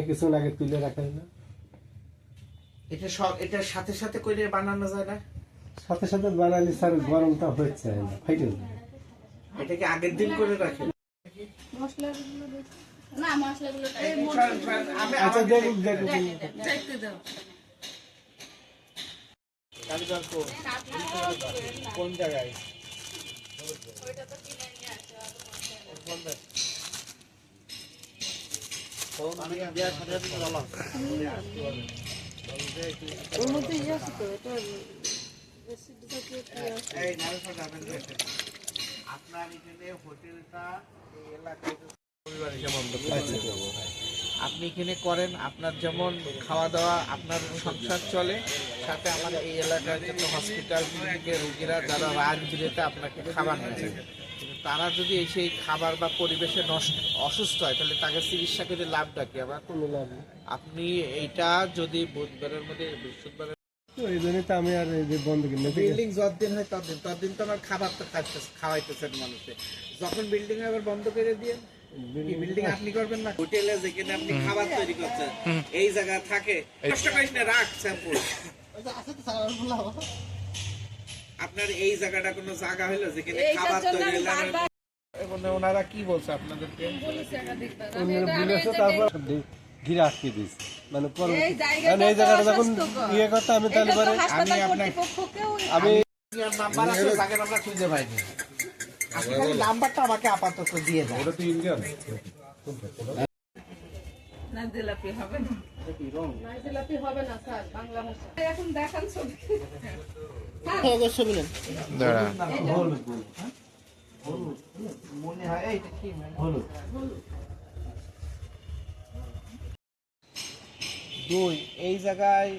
কিছু আগে তুলে রাখেন না এটা সব এটার সাথে সাথে করে বানানো যায় না? সাথে সাথে বানালি স্যার গরমটা হচ্ছে না ফাইটে না এটাকে আগের দিন করে রাখেন না মশলাগুলো আচ্ছা দেখুন দেখুন দেখতে দাও কালীগঞ্জ কোন? কোন জায়গায়? আপনার এখানে হোটেলটা এই এলাকায় আপনি এখানে করেন, আপনার যেমন খাওয়া দাওয়া, আপনার সংসার চলে, সাথে আমার এই এলাকার যত হসপিটাল রোগীরা, যারা রাত বিরেতে আপনাকে খাবার নেয় তারা যদি এসে এই খাবার বা পরিবেশে নষ্ট অসুস্থ হয় তাহলে তাকে চিকিৎসা করে লাভটা কি আবার কোনো লাভ নেই আপনি এইটা যদি বুধবারের মধ্যে বৃহস্পতিবার তো এই জন্যই তো আমি আর এই যে বন্ধ কিনে বিল্ডিং যতদিন হয় ততদিন ততদিন তো আমার খাবার তো খাইতে- খাওয়াইতেছেন মানুষকে যখন বিল্ডিং আবার বন্ধ করে দিয়ে বিল্ডিং আপনি করবেন না হোটেলে যেখানে আপনি খাবার তৈরি করছেন এই জায়গা থাকে কষ্ট করিস না রাখ স্যাম্পল আপনার এই জায়গাটা কোনো জায়গা হলো যেখানে খাবার তৈরি হলো এখন ওনারা কি বলছে আপনাদেরকে? বলেছি তারপর ঘিরে আটকে দিয়েছে। মানে পরে এই জায়গাটা মানে এই জায়গাটা যখন ইয়ে করতে আমি তাহলে এটা পরে আমি কর্তৃপক্ষকেও আমি নাম্বার আছে জায়গাটা আমরা খুঁজে পাইনি আপনি নাম্বারটা আমাকে আপাতত দিয়ে দেন। না জিলাপি হবে না। না জিলাপি হবে না স্যার বাংলা ভাষা। এখন দেখান ছবি। মনে হয় এইটা কি মানে? দুই এই জায়গায়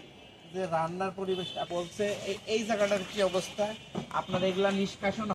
যে রান্নার পরিবেশটা বলছে এই- এই জায়গাটার কি অবস্থা আপনার এগুলা নিষ্কাশন